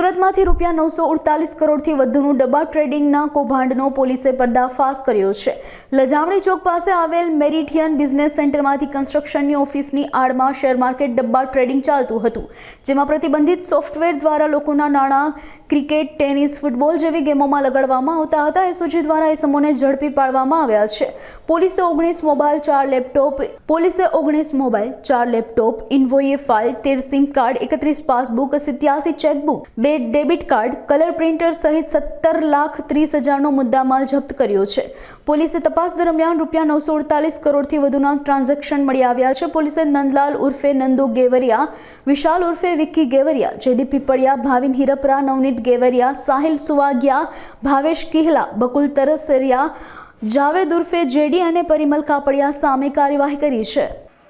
સુરતમાંથી રૂપિયા નવસો ઉડતાલીસ કરોડથી વધુનું ડબ્બા ટ્રેડિંગના કૌભાંડનો પોલીસે પર્દાફાશ કર્યો છે. લજામણી ચોક પાસે આવેલ મેરિટિયન બિઝનેસ સેન્ટરમાંથી કન્સ્ટ્રક્શનની ઓફિસની આડમાં શેર માર્કેટ ડબ્બા ટ્રેડિંગ ચાલતું હતું, જેમાં પ્રતિબંધિત સોફ્ટવેર દ્વારા લોકોના નાણાં, ક્રિકેટ, ટેનિસ, ફૂટબોલ જેવી ગેમોમાં લગાડવામાં આવતા હતા. એસઓજી દ્વારા એ સમૂહને ઝડપી પાડવામાં આવ્યા છે. પોલીસે ઓગણીસ મોબાઈલ, ચાર લેપટોપ, પોલીસે ઓગણીસ મોબાઈલ, ચાર લેપટોપ ઇન્વોએ ફાઇલ, તેર સિમ કાર્ડ, એકત્રીસ પાસબુક, સિત્યાસી ચેકબુક, બે ડેબિટ કાર્ડ, કલર પ્રિન્ટર સહિત સત્તર લાખ ત્રીસ હજારનો મુદ્દામાલ જપ્ત કર્યો છે. પોલીસે તપાસ દરમિયાન રૂપિયા નવસો અડતાલીસ કરોડથી વધુના ટ્રાન્ઝેક્શન મળી આવ્યા છે. પોલીસે નંદલાલ ઉર્ફે નંદુ ગેવરિયા, વિશાલ ઉર્ફે વિક્કી ગેવરિયા, જયદીપ પીપળિયા, ભાવિન હિરપરા, નવનીત ગેવરિયા, સાહિલ સુવાગિયા, ભાવેશ કિહલા, બકુલ તરસરિયા, જાવેદ ઉર્ફે જેડી અને પરિમલ કાપડિયા સામે કાર્યવાહી કરી છે.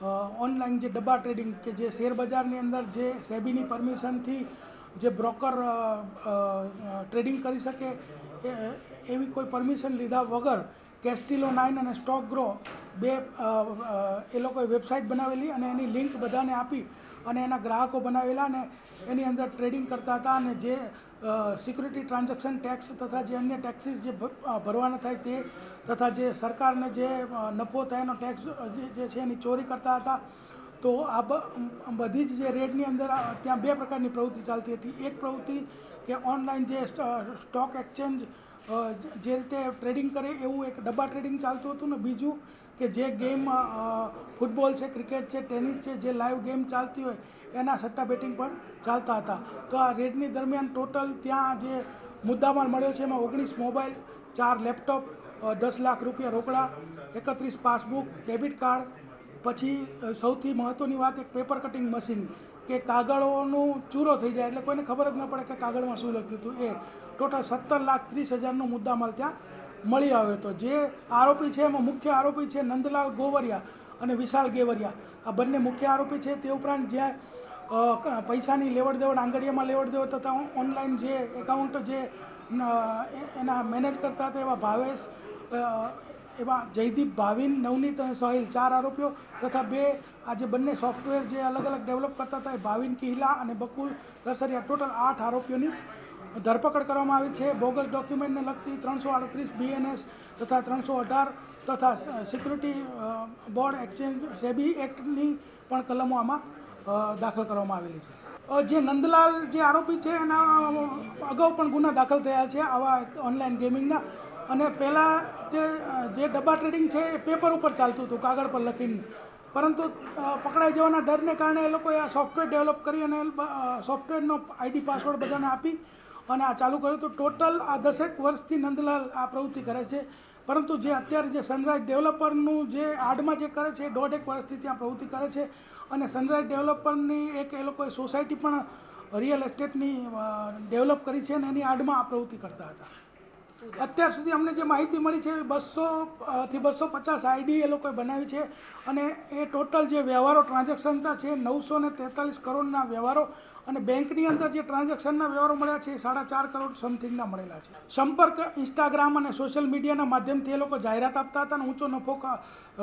ઓનલાઈન જે ડબ્બા ટ્રેડિંગ કે જે શેર બજારની અંદર જે સેબીની પરમિશનથી જે બ્રોકર ટ્રેડિંગ કરી શકે એવી કોઈ પરમિશન લીધા વગર કેસ્ટિલો નાઇન અને સ્ટોક ગ્રો બે એ લોકોએ વેબસાઇટ બનાવેલી અને એની લિંક બધાને આપી અને એના ગ્રાહકો બનાવેલા અને એની અંદર ટ્રેડિંગ કરતા હતા અને જે સિક્યુરિટી ટ્રાન્ઝેક્શન ટેક્સ તથા જે અન્ય ટેક્સીસ જે ભરવાના થાય તે તથા જે સરકારને જે નફો થાય એનો ટેક્સ જે છે એની ચોરી કરતા હતા. તો આ બધી જ જે રેડની અંદર ત્યાં બે પ્રકારની પ્રવૃત્તિ ચાલતી હતી. એક પ્રવૃત્તિ કે ઓનલાઈન જે સ્ટોક એક્સચેન્જ જે રીતે ટ્રેડિંગ કરે એવું એક ડબ્બા ટ્રેડિંગ ચાલતું હતું ને બીજું કે જે ગેમ ફૂટબોલ છે, ક્રિકેટ છે, ટેનિસ છે, જે લાઈવ ગેમ ચાલતી હોય, એના સટ્ટા બેટિંગ પણ ચાલતા હતા. તો આ રેડની દરમિયાન ટોટલ ત્યાં જે મુદ્દામાલ મળ્યો છે, એમાં ઓગણીસ મોબાઈલ, ચાર લેપટોપ દસ લાખ રૂપિયા રોકડા, એકત્રીસ પાસબુક, ડેબિટ કાર્ડ, પછી સૌથી મહત્ત્વની વાત એક પેપર કટિંગ મશીન, કે કાગળોનું ચૂરો થઈ જાય, એટલે કોઈને ખબર જ ન પડે કે કાગળમાં શું લખ્યું હતું. એ, ટોટલ સત્તર લાખ ત્રીસ હજારનો મુદ્દામાલ ત્યાં મળી આવ્યો હતો જે આરોપી છે એમાં મુખ્ય આરોપી છે નંદલાલ ગોવરિયા અને વિશાલ ગેવરિયા. આ બંને મુખ્ય આરોપી છે તે ઉપરાંત જ્યાં પૈસાની લેવડ દેવડ આંગળીયામાં લેવડ દેવડ તથા ઓનલાઈન જે એકાઉન્ટ જે એના મેનેજ કરતા હતા એવા ભાવેશ એવા જયદીપ ભાવિન, નવનીત અને સાહિલ ચાર આરોપીઓ તથા બે, આ જે બંને સોફ્ટવેર જે અલગ અલગ ડેવલપ કરતા હતા એ ભાવિન કિહલા અને બકુલ દસરિયા ટોટલ આઠ આરોપીઓની ધરપકડ કરવામાં આવી છે. બોગસ ડોક્યુમેન્ટને લગતી ત્રણસો આડત્રીસ બીએનએસ તથા ત્રણસો અઢાર તથા સિક્યુરિટી બોર્ડ એક્સચેન્જ, સેબી એક્ટની પણ કલમો આમાં દાખલ કરવામાં આવેલી છે. જે નંદલાલ જે આરોપી છે, એના અગાઉ પણ ગુના દાખલ થયા છે આવા ઓનલાઈન ગેમિંગના. અને પહેલાં તે જે ડબ્બા ટ્રેડિંગ છે એ પેપર ઉપર ચાલતું હતું, કાગળ પર લખીને. પરંતુ પકડાઈ જવાના ડરને કારણે એ લોકોએ આ સોફ્ટવેર ડેવલપ કરી અને સોફ્ટવેરનો આઈડી પાસવર્ડ બધાને આપી. અને આ ચાલુ કર્યું તો ટોટલ આ દસેક વર્ષથી નંદલાલ આ પ્રવૃત્તિ કરે છે. પરંતુ જે અત્યારે જે સનરાઇઝ ડેવલપરનું જે આડમાં જે કરે છે, એ દોઢેક વર્ષથી ત્યાં પ્રવૃત્તિ કરે છે. અને સનરાઇઝ ડેવલપરની એક એ લોકોએ સોસાયટી પણ રિયલ એસ્ટેટની ડેવલપ કરી છે અને એની આડમાં આ પ્રવૃત્તિ કરતા હતા. અત્યાર સુધી અમને જે માહિતી મળી છે, બસો થી બસો પચાસ આઈડી એ લોકોએ બનાવી છે અને એ ટોટલ જે વ્યવહારો ટ્રાન્ઝેક્શન છે, નવસો ને તેતાલીસ કરોડના વ્યવહારો અને બેંકની અંદર જે ટ્રાન્ઝેક્શનના વ્યવહારો મળ્યા છે, એ સાડા ચાર કરોડ સમથિંગના મળેલા છે. સંપર્ક, ઇન્સ્ટાગ્રામ અને સોશિયલ મીડિયાના માધ્યમથી એ લોકો જાહેરાત આપતા હતા અને ઊંચો નફો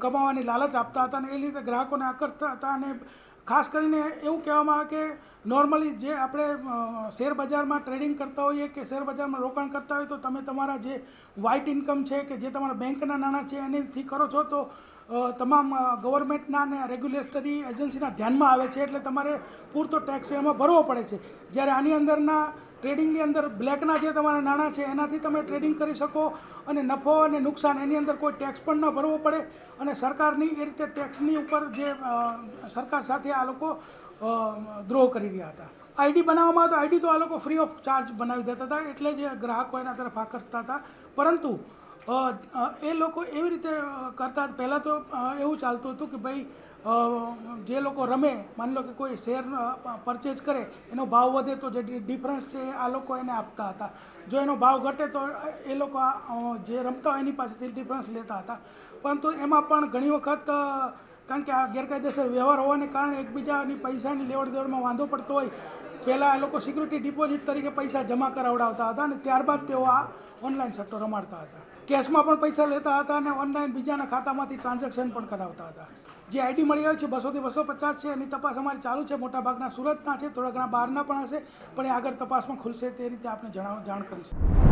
કમાવાની લાલચ આપતા હતા અને એ રીતે ગ્રાહકોને આકર્ષતા હતા અને ખાસ કરીને એવું કહેવામાં આવે કે નોર્મલી જે આપણે શેર બજારમાં ટ્રેડિંગ કરતા હોઈએ કે શેર બજારમાં રોકાણ કરતા હોય તો તમે તમારા જે વ્હાઇટ ઇન્કમ છે કે જે તમારા બેંકના નાણાં છે એનેથી કરો છો તો તમામ ગવર્મેન્ટના અને રેગ્યુલેટરી એજન્સીના ધ્યાનમાં આવે છે એટલે તમારે પૂરતો ટેક્સ એમાં ભરવો પડે છે. જ્યારે આની અંદરના ટ્રેડિંગની અંદર બ્લેકના જે તમારા નાણાં છે, એનાથી તમે ટ્રેડિંગ કરી શકો અને નફો અને નુકસાન એની અંદર કોઈ ટેક્સ પણ ન ભરવો પડે અને સરકારની એ રીતે ટેક્સની ઉપર જે સરકાર સાથે આ લોકો દ્રોહ કરી રહ્યા હતા. આઈડી બનાવવામાં તો આઈડી તો આ લોકો ફ્રી ઓફ ચાર્જ બનાવી દેતા હતા, એટલે જે ગ્રાહકો એના તરફ આકર્ષતા હતા. પરંતુ એ લોકો એવી રીતે કરતા પહેલાં તો એવું ચાલતું હતું કે ભાઈ જે લોકો રમે, માની લો કે કોઈ શેર પરચેજ કરે, એનો ભાવ વધે તો જે ડિફરન્સ છે, આ લોકો એને આપતા હતા. જો એનો ભાવ ઘટે તો એ લોકો જે રમતા હોય એની પાસેથી ડિફરન્સ લેતા હતા. પરંતુ એમાં પણ ઘણી વખત કારણ કે આ ગેરકાયદેસર વ્યવહાર હોવાને કારણે એકબીજાની પૈસાની લેવડ દેવડમાં વાંધો પડતો હોય પહેલાં એ લોકો સિક્યુરિટી ડિપોઝિટ તરીકે પૈસા જમા કરાવડાવતા હતા અને ત્યારબાદ તેઓ આ ઓનલાઈન સટ્ટો રમાડતા હતા. કેશમાં પણ પૈસા લેતા હતા અને ઓનલાઈન બીજાના ખાતામાંથી ટ્રાન્ઝેક્શન પણ કરાવતા હતા. જે આઈડી મળી આવી છે બસોથી બસો પચાસ છે, એની તપાસ અમારી ચાલુ છે, મોટાભાગના સુરતના છે, થોડા ઘણા બહારના પણ હશે, પણ એ આગળ તપાસમાં ખુલશે તે રીતે આપણે જણાવ જાણ કરીશું.